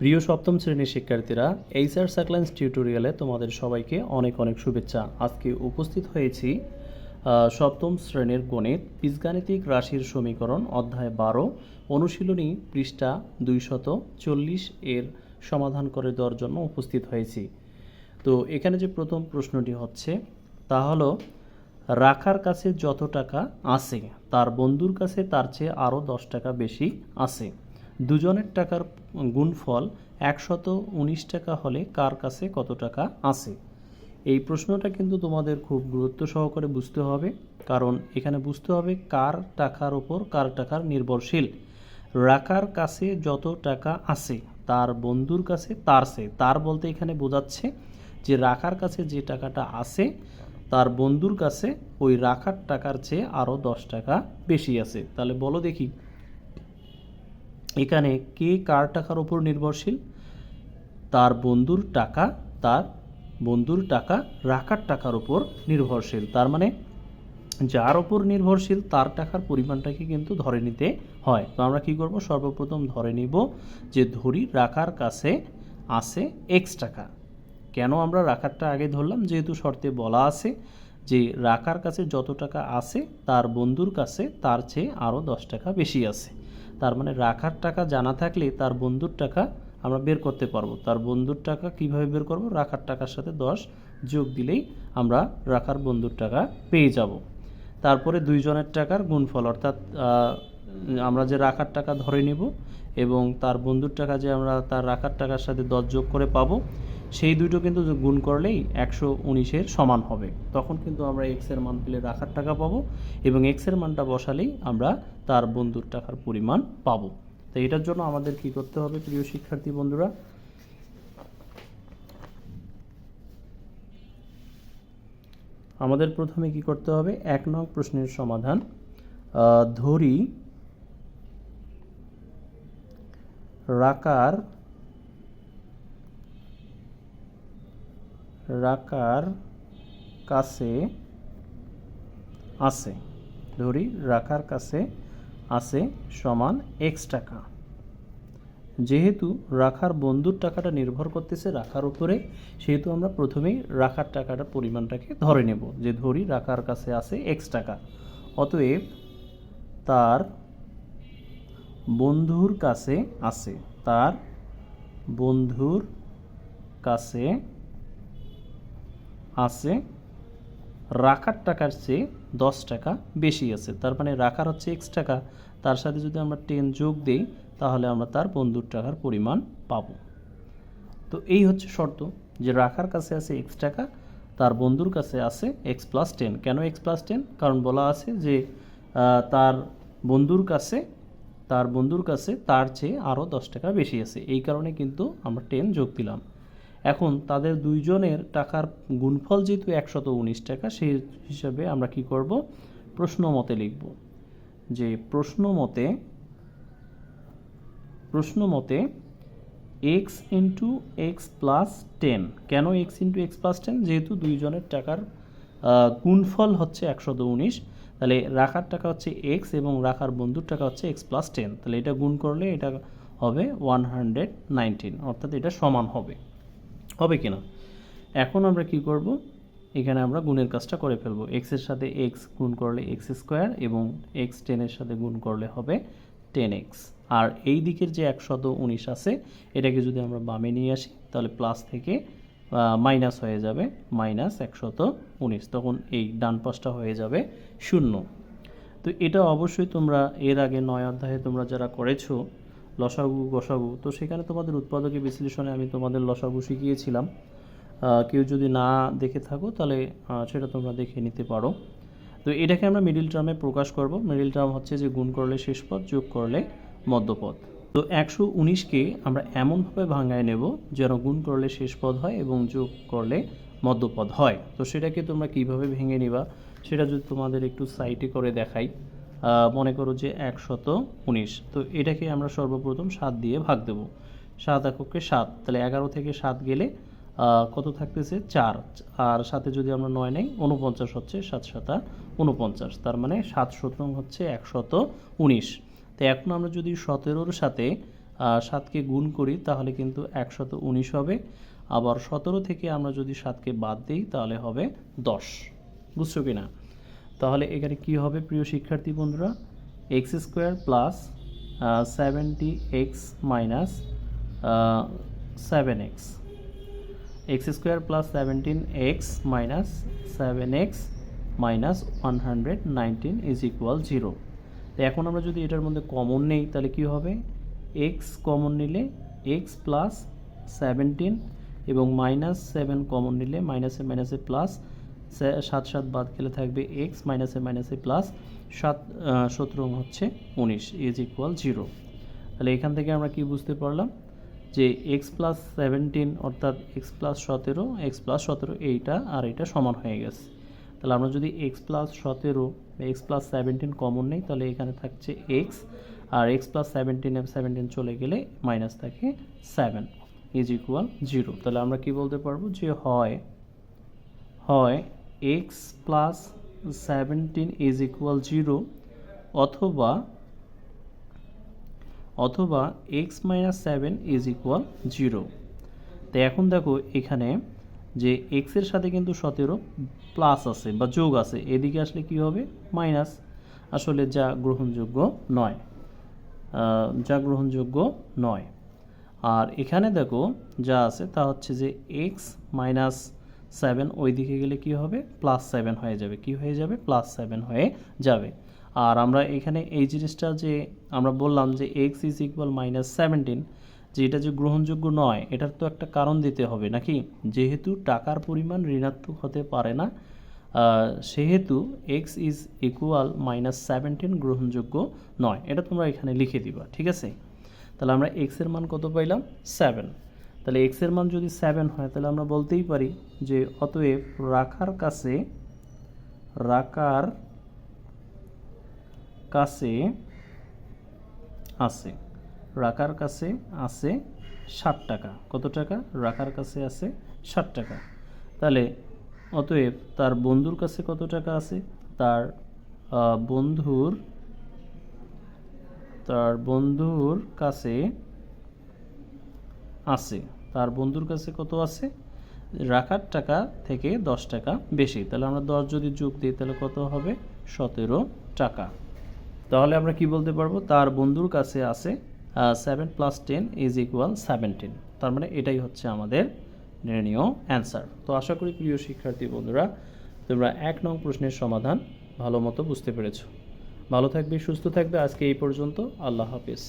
প্রিয় সপ্তম শ্রেণির শিক্ষার্থীরা এইচআর সাকলেন্স টিউটোরিয়ালে তোমাদের সবাইকে অনেক অনেক শুভেচ্ছা। আজকে উপস্থিত হয়েছি সপ্তম শ্রেণির গণিত, বীজগাণিতিক রাশির সমীকরণ অধ্যায় বারো, অনুশীলনী পৃষ্ঠা দুইশত চল্লিশ এর সমাধান করে দেওয়ার জন্য উপস্থিত হয়েছি। তো এখানে যে প্রথম প্রশ্নটি হচ্ছে, তা হলো, রাখার কাছে যত টাকা আছে, তার বন্ধুর কাছে তার চেয়ে আরও দশ টাকা বেশি আছে। দুজনের টাকার গুণফল একশত উনিশ টাকা হলে কার কাছে কত টাকা আছে? এই প্রশ্নটা কিন্তু তোমাদের খুব গুরুত্ব সহকারে বুঝতে হবে, কারণ এখানে বুঝতে হবে কার টাকার ওপর কার টাকার নির্ভরশীল। রাখার কাছে যত টাকা আছে, তার বন্ধুর কাছে তার সে। তার বলতে এখানে বোঝাচ্ছে যে রাখার কাছে যে টাকাটা আছে, তার বন্ধুর কাছে ওই রাখার টাকার চেয়ে আরও দশ টাকা বেশি আছে। তাহলে বলো দেখি এখানে কে কার টাকার ওপর নির্ভরশীল? তার বন্ধুর টাকা, তার বন্ধুর টাকা রাখার টাকার উপর নির্ভরশীল। তার মানে যার ওপর নির্ভরশীল, তার টাকার পরিমাণটাকে কিন্তু ধরে নিতে হয়। তো আমরা কি করব? সর্বপ্রথম ধরে নিব যে ধরি রাখার কাছে আছে এক্স টাকা। কেন আমরা রাখারটা আগে ধরলাম? যেহেতু শর্তে বলা আছে যে রাখার কাছে যত টাকা আছে, তার বন্ধুর কাছে তার চেয়ে আরও দশ টাকা বেশি আছে। তার মানে রাখার টাকা জানা থাকলে তার বন্ধুর টাকা আমরা বের করতে পারব। তার বন্ধুর টাকা কীভাবে বের করব? রাখার টাকার সাথে দশ যোগ দিলেই আমরা রাখার বন্ধুর টাকা পেয়ে যাব। তারপরে দুইজনের টাকার গুণফল, অর্থাৎ আমরা যে রাখার টাকা ধরে নিব এবং তার বন্ধুর টাকা যে আমরা তার রাখার টাকার সাথে দশ যোগ করে পাবো সেই দুটো কিন্তু গুণ করলেই একশো উনিশের সমান হবে। তখন কিন্তু আমরা এক্সের মান পেলে রাখার টাকা পাবো এবং এক্সের মানটা বসালেই আমরা তার বন্ধুর টাকার পরিমাণ পাবো। তো এটার জন্য আমাদের কি করতে হবে প্রিয় শিক্ষার্থী বন্ধুরা? আমাদের প্রথমে কি করতে হবে? এক নং প্রশ্নের সমাধান ধরি রাকার রাকার কাছে আছে। ধরি রাখার কাছে আছে সমান এক্স টাকা। যেহেতু রাখার বন্ধুর টাকাটা নির্ভর করতেছে রাখার উপরে, সেহেতু আমরা প্রথমেই রাখার টাকাটার পরিমাণটাকে ধরে নেব যে ধরি, রাখার কাছে আছে এক্স টাকা। অতএব তার বন্ধুর কাছে আছে, তার বন্ধুর কাছে আছে। রাখার টাকার চেয়ে দশ টাকা বেশি আছে। তার মানে রাখার হচ্ছে এক্স টাকা। তার সাথে যদি আমরা টেন যোগ দিই, তাহলে আমরা তার বন্ধুর টাকার পরিমাণ পাবো। তো এই হচ্ছে শর্ত যে রাখার কাছে আছে এক্স টাকা, তার বন্ধুর কাছে আছে এক্স প্লাস টেন কেন এক্স প্লাস টেন কারণ বলা আছে যে তার বন্ধুর কাছে, তার বন্ধুর কাছে তার চেয়ে আরও দশ টাকা বেশি আছে। এই কারণে কিন্তু আমরা টেন যোগ দিলাম। এখন তাদের দুইজনের টাকার গুণফল যেহেতু একশত উনিশ টাকা, সেই হিসাবে আমরা কি করব? প্রশ্ন মতে লিখব যে প্রশ্ন মতে প্রশ্ন মতে X into X plus ten কেন X into X plus ten যেহেতু দুইজনের টাকার গুণফল হচ্ছে একশত উনিশ, তাহলে রাখার টাকা হচ্ছে এক্স এবং রাখার বন্ধুর টাকা হচ্ছে এক্স প্লাস টেন তাহলে এটা গুণ করলে এটা হবে ওয়ান হান্ড্রেড নাইনটিন অর্থাৎ এটা সমান হবে। হবে কিনা এখন আমরা কি করব? এখানে আমরা গুণের কাজটা করে ফেলব। এক্সের সাথে এক্স গুণ করলে এক্স স্কোয়ার এবং এক্স টেনের সাথে গুণ করলে হবে টেন এক্স আর এই দিকের যে একশত উনিশ আছে, এটাকে যদি আমরা বামে নিয়ে আসি, তাহলে প্লাস থেকে মাইনাস হয়ে যাবে মাইনাস একশত উনিশ। তখন এই ডান পাশটা হয়ে যাবে শূন্য। তো এটা অবশ্যই তোমরা এর আগে নয় অধ্যায়ে তোমরা যারা করেছ লসাগু, গসাগু। তো সেখানে তোমাদের উৎপাদকে বিশ্লেষণে আমি তোমাদের লসাগু শিখিয়েছিলাম। কেউ যদি না দেখে থাকো, তাহলে সেটা তোমরা দেখে নিতে পারো। তো এটাকে আমরা মিডিল টার্মে প্রকাশ করব। মিডিল টার্ম হচ্ছে যে গুণ করলে শেষ পদ, যোগ করলে মধ্যপদ। তো একশো উনিশকে আমরা এমনভাবে ভাঙায় নেব যেন গুণ করলে শেষ পদ হয় এবং যোগ করলে মধ্যপদ হয়। তো সেটাকে তোমরা কীভাবে ভেঙে নিবা, সেটা যদি তোমাদের একটু সাইটে করে দেখাই। মনে করো যে একশত উনিশ। তো এটাকে আমরা সর্বপ্রথম সাত দিয়ে ভাগ দেব। সাত এককে সাত। তাহলে এগারো থেকে সাত গেলে কত থাকতেছে? চার। আর সাথে যদি আমরা নয় নেই, উনপঞ্চাশ হচ্ছে সাত সাতা উনপঞ্চাশ। তার মানে সাত শতং হচ্ছে একশত উনিশ। তো এখন আমরা যদি সতেরোর সাথে সাতকে গুণ করি, তাহলে কিন্তু একশত উনিশ হবে। আবার সতেরো থেকে আমরা যদি সাতকে বাদ দিই, তাহলে হবে দশ। বুঝছ কি না তাহলে এখানে কি হবে প্রিয় শিক্ষার্থী বন্ধুরা? X square plus seventy X minus seven X. X square plus seventeen X minus seven X minus one hundred nineteen is equal zero. তো এখন আমরা যদি এটার মধ্যে কমন নেই, তাহলে কি হবে? এক্স কমন নিলে এক্স প্লাস সেভেন্টিন এবং মাইনাস সেভেন কমন নিলে মাইনাসে মাইনাসে প্লাস সাত সাত বাদ গেলে থাকবে এক্স মাইনাসে মাইনাসে প্লাস সাত সতেরো হচ্ছে উনিশ ইজ ইকুয়াল জিরো তাহলে এখান থেকে আমরা কি বুঝতে পারলাম? যে এক্স প্লাস সেভেন্টিন অর্থাৎ এক্স প্লাস সতেরো এক্স প্লাস সতেরো, এইটা আর এটা সমান হয়ে গেছে। তাহলে আমরা যদি এক্স প্লাস সতেরো এক্স প্লাস সেভেন্টিন কমন নেই, তাহলে এখানে থাকছে এক্স আর এক্স প্লাস সেভেন্টিন সেভেন্টিন চলে গেলে মাইনাস থাকে সেভেন ইজ ইকুয়াল জিরো তাহলে আমরা কি বলতে পারব? যে হয় হয় X plus seventeen is equal zero অথবা অথবা X minus seven is equal zero তো এখন দেখো এখানে যে এক্সের সাথে কিন্তু সতেরো প্লাস আছে বা যোগ আছে, এদিকে আসলে কি হবে? মাইনাস আসলে যা গ্রহণযোগ্য নয়। যা গ্রহণযোগ্য নয়। আর এখানে দেখো যা আছে তা হচ্ছে যে এক্স মাইনাস সেভেন ওই দিকে গেলে কি হবে? প্লাস সেভেন হয়ে যাবে। কি হয়ে যাবে? প্লাস সেভেন হয়ে যাবে। আর আমরা এখানে এই জিনিসটা যে আমরা বললাম যে X is equal minus seventeen যে এটা যে গ্রহণযোগ্য নয়, এটার তো একটা কারণ দিতে হবে নাকি? যেহেতু টাকার পরিমাণ ঋণাত্মক হতে পারে না সেহেতু X is equal minus seventeen গ্রহণযোগ্য নয়। এটা তোমরা এখানে লিখে দিবা, ঠিক আছে? তাহলে আমরা এক্সের মান কত পাইলাম? সেভেন তাহলে এক্সের মান যদি সেভেন হয়, তাহলে আমরা বলতেই পারি যে অতএব রাখার কাছে রাখার কাছে আছে, রাখার কাছে আছে ষাট টাকা। কত টাকা? রাখার কাছে আছে ষাট টাকা। তাহলে অতএব তার বন্ধুর কাছে কত টাকা আছে? তার বন্ধুর তার বন্ধুর কাছে আছে। তার বন্ধুর কাছে কত আছে? রাখার টাকা থেকে দশ টাকা বেশি। তাহলে আমরা দশ যদি যোগ দিই, তাহলে কত হবে? সতেরো টাকা। তাহলে আমরা কি বলতে পারব? তার বন্ধুর কাছে আছে seven plus ten is equal seventeen তার মানে এটাই হচ্ছে আমাদের নির্ণীয় অ্যান্সার তো আশা করি প্রিয় শিক্ষার্থী বন্ধুরা, তোমরা এক নং প্রশ্নের সমাধান ভালো মতো বুঝতে পেরেছ। ভালো থাকবে, সুস্থ থাকবে। আজকে এই পর্যন্ত। আল্লাহ হাফিজ।